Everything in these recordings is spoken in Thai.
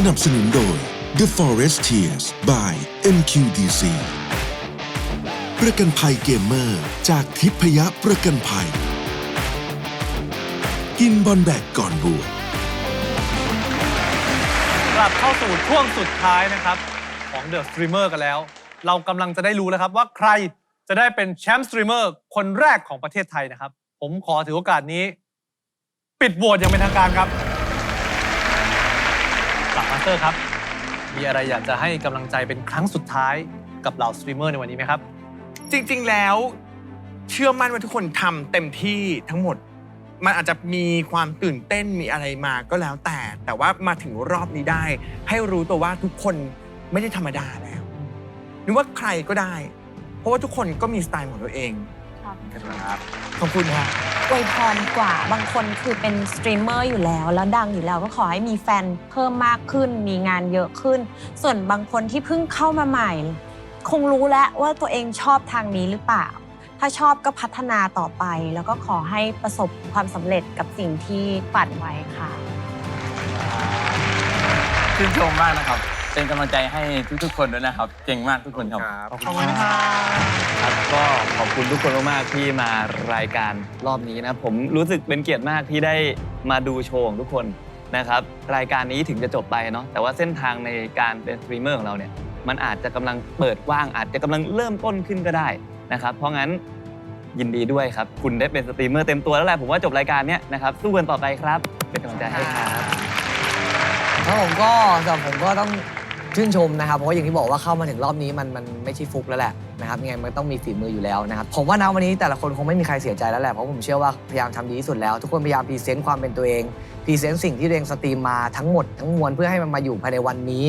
สนับสนุนโดย The Forest Tears by MQDC ประกันภัยเกมเมอร์จากทิพยประกันภัย กินบอลแบกก่อนบวชกลับเข้าสู่ช่วงสุดท้ายนะครับของ The Streamer กันแล้ว เรากำลังจะได้รู้แล้วครับว่าใครจะได้เป็นแชมป์สตรีมเมอร์คนแรกของประเทศไทยนะครับ ผมขอถือโอกาสนี้ ปิดโหวตอย่างเป็นทางการครับ มาสเตอร์ครับ มีอะไรอยากจะให้กำลังใจเป็นครั้งสุดท้ายกับเหล่าสตรีมเมอร์ในวันนี้ไหมครับ จริงๆ แล้ว เชื่อมั่นว่าทุกคนทำเต็มที่ทั้งหมด มันอาจจะมีความตื่นเต้นมีอะไรมาก็แล้วแต่ แต่ว่ามาถึงรอบนี้ได้ ให้รู้ตัวว่าทุกคนไม่ได้ธรรมดาแล้วนึกว่าใครก็ได้ เพราะว่าทุกคนก็มีสไตล์ของตัวเองครับครับขอบคุณครับ อวยพรกว่าบางคนคือเป็นสตรีมเมอร์อยู่แล้ว แล้วดังอยู่แล้วก็ขอให้มีแฟนเพิ่มมากขึ้น มีงานเยอะขึ้น ส่วนบางคนที่เพิ่งเข้ามาใหม่ คงรู้แล้วว่าตัวเองชอบทางนี้หรือเปล่า ถ้าชอบก็พัฒนาต่อไป แล้วก็ขอให้ประสบความสำเร็จกับสิ่งที่ฝันไว้ค่ะ ชื่นชมมากนะครับ เป็นกำลังใจให้ทุกๆคนด้วยนะครับ เก่งมากทุกคนครับ ขอบคุณครับครับก็ขอบคุณทุกคนมากๆที่มารายการรอบนี้นะครับผมรู้สึกเป็นเกียรติมากที่ได้มาดูโชว์ของทุกคนนะครับ รายการนี้ถึงจะจบไปเนาะแต่ว่าเส้นทางในการเป็นสตรีมเมอร์ของเราเนี่ยมันอาจจะกำลังเปิดกว้าง อาจจะกำลังเริ่มต้นขึ้นก็ได้นะครับ เพราะงั้นยินดีด้วยครับ คุณได้เป็นสตรีมเมอร์เต็มตัวแล้วแหละผมว่าจบรายการเนี้ยนะครับสู้กันต่อไปครับ เป็นกำลังใจให้ครับ แล้วผมก็สำหรับผมก็ต้อง ชื่นชมนะครับเพราะว่าอย่างที่บอกว่าเข้ามาถึงรอบนี้มันมันไม่ใช่ฟุกแล้วแหละนะครับยังไงมันต้องมีฝีมืออยู่แล้วนะครับผมว่านะวันนี้แต่ละคนคงไม่มีใครเสียใจแล้วแหละเพราะผมเชื่อว่าพยายามทำดีที่สุดแล้ว ทุกคนพยายามพรีเซนต์ความเป็นตัวเองพรีเซนต์สิ่งที่ตัวเองสตรีมมาทั้งหมดทั้งมวลเพื่อให้มันมาอยู่ภายในวันนี้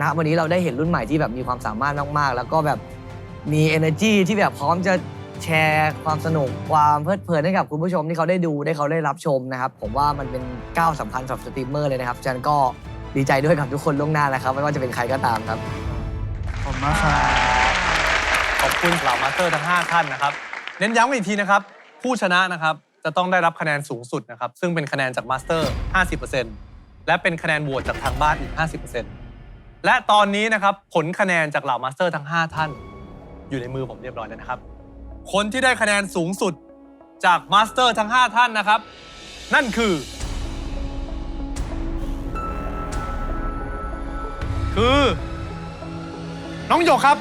นะวันนี้เราได้เห็นรุ่นใหม่ที่แบบมีความสามารถมากๆ แล้วก็แบบมี energy ที่แบบพร้อมจะแชร์ความสนุกความเพลิดเพลินให้กับคุณผู้ชมที่เขาได้ดูได้เขาได้รับชมนะครับผมว่ามันเป็นก้าวสำคัญสำหรับสตรีมเมอร์เลยนะครับฉะนั้นก็ ดีใจด้วยกับทุกคนล่วงหน้านะครับ ไม่ว่าจะเป็นใครก็ตามครับ ขอบคุณมากครับขอบคุณเหล่ามาสเตอร์ทั้ง 5 ท่านนะครับ เน้นย้ำอีกทีนะครับ ผู้ชนะนะครับจะต้องได้รับคะแนนสูงสุดนะครับ ซึ่งเป็นคะแนนจากมาสเตอร์ 50%และเป็นคะแนนโหวตจากทางบ้านอีก 50%และตอนนี้นะครับผลคะแนนจากเหล่ามาสเตอร์ทั้ง 5 ท่าน อยู่ในมือผมเรียบร้อยแล้วนะครับ คนที่ได้คะแนนสูงสุดจากมาสเตอร์ทั้ง 5 ท่านนะครับ นั่นคือ คือ น้องหยกครับ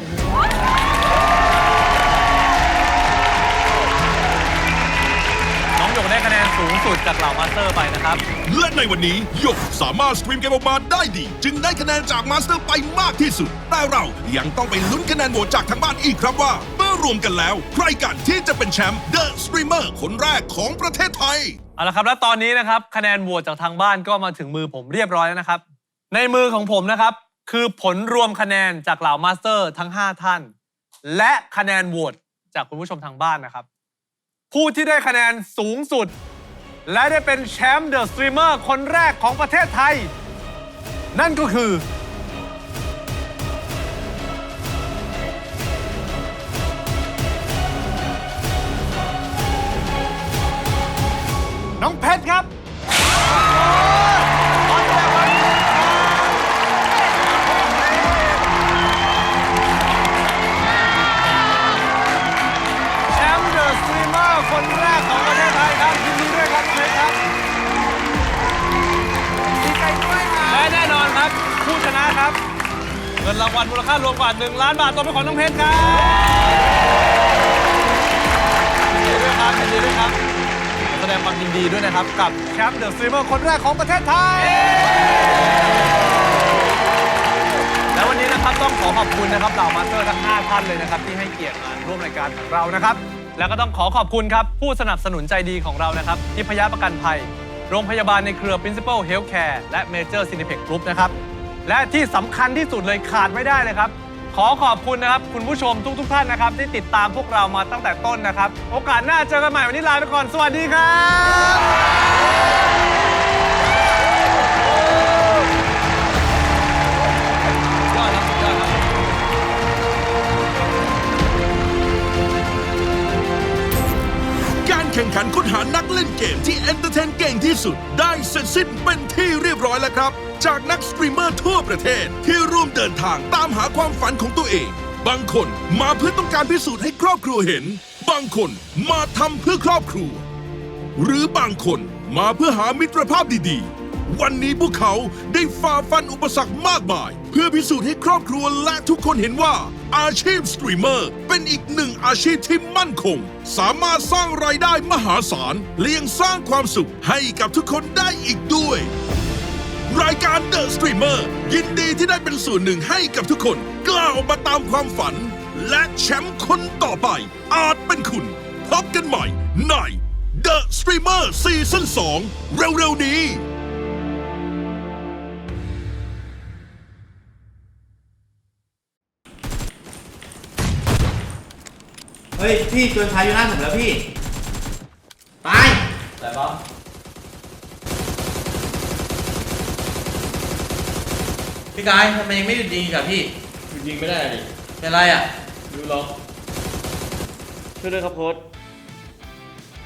น้องหยกได้คะแนนสูงสุดจากเหล่ามาสเตอร์ไปนะครับ และในวันนี้หยกสามารถสตรีมเกมออกมาได้ดี จึงได้คะแนนจากมาสเตอร์ไปมากที่สุด แต่เรายังต้องไปลุ้นคะแนนโหวตจากทางบ้านอีกครับว่า เมื่อรวมกันแล้ว ใครกันที่จะเป็นแชมป์เดอะสตรีมเมอร์คนแรกของประเทศไทย เอาละครับ และตอนนี้นะครับ คะแนนโหวตจากทางบ้านก็มาถึงมือผมเรียบร้อยแล้วนะครับ ในมือของผมนะครับ คือผลรวมคะแนนจากเหล่ามาสเตอร์ทั้ง 5 ท่าน และคะแนนโหวตจากคุณผู้ชมทางบ้านนะครับ ผู้ที่ได้คะแนนสูงสุด และได้เป็นแชมป์เดอะสตรีมเมอร์คนแรกของประเทศไทย นั่นก็คือ คนแรกของประเทศไทยครับยินดีด้วยครับเพชรครับดีใจด้วยครับและแน่นอนครับผู้ชนะครับ เงินรางวัลมูลค่ารวมกว่า 1 ล้านบาทตกเป็นของน้องเพชรครับยินดีด้วยครับยินดีด้วยครับ แสดงความยินดีด้วยนะครับกับแชมป์เดอะสตรีมเมอร์คนแรกของประเทศไทย และวันนี้นะครับต้องขอขอบคุณนะครับเหล่ามาสเตอร์ทั้ง5ท่านเลยนะครับที่ให้เกียรติมาร่วมรายการของเรานะครับ แล้วก็ต้องขอขอบคุณครับ ผู้สนับสนุนใจดีของเรานะครับทิพยประกันภัย โรงพยาบาลในเครือ Principal Healthcare และ Major Cineplex Group นะครับ และที่สำคัญที่สุดเลยขาดไม่ได้เลยครับ ขอขอบคุณนะครับ คุณผู้ชมทุกๆท่านนะครับ ที่ติดตามพวกเรามาตั้งแต่ต้นนะครับ โอกาสหน้าเจอกันใหม่วันนี้ลาไปก่อนสวัสดีครับ นค้นหานักเล่นเกมที่เอนเตอร์เทนเก่งที่สุด ได้เสร็จสิ้นเป็นที่ที่เรียบร้อยแล้วครับ จากนักสตรีมเมอร์ทั่วประเทศที่ร่วมเดินทางตามหาความฝันของตัวเอง บางคนมาเพื่อต้องการพิสูจน์ให้ครอบครัวเห็น บางคนมาทำเพื่อครอบครัว หรือบางคนมาเพื่อหามิตรภาพดีๆ วันนี้พวกเขาได้ฝ่าฟันอุปสรรคมากมาย เพื่อพิสูจน์ให้ครอบครัวและทุกคนเห็นว่า อาชีพสตรีมเมอร์เป็นอีกหนึ่งอาชีพที่มั่นคง สามารถสร้างรายได้มหาศาลและยังสร้างความสุขให้กับทุกคนได้อีกด้วย รายการ The Streamer ยินดีที่ได้เป็นส่วนหนึ่งให้กับทุกคนกล้าออกมาตามความฝัน และแชมป์คนต่อไป อาจเป็นคุณ พบกันใหม่ใน The Streamer ซีซั่น2เร็วๆนี้ ฮ้ยพี่ตัวท้ายอยู่หน้าผมแล้วพี่ ตาย แต่บอสพี่กายทำไมยังไม่หยุดยิงอีกับพี่ยิงไม่ได้ดิเป็นไรอะดูล็อกช่วยด้วยครับโค้ช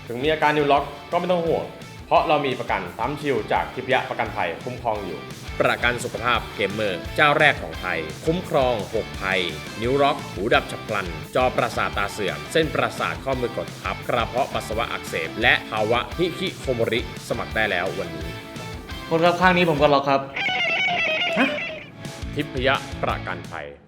ถึงมีอาการนิวล็อกก็ไม่ต้องห่วง เพราะเรามีประกันซ้ำชิลจากทิพยะประกันภัยคุ้มครองอยู่ ประกันสุขภาพเกมเมอร์เจ้าแรกของไทย คุ้มครอง 6 ภัย นิ้วล็อก หูดับฉับพลัน จอประสาทตาเสื่อม เส้นประสาทข้อมือกดทับ กระเพาะปัสสาวะอักเสบ และภาวะฮิคิโคโมริ สมัครได้แล้ววันนี้ คนครับข้างนี้ผมก็ล็อกครับ ทิพยะประกันภัย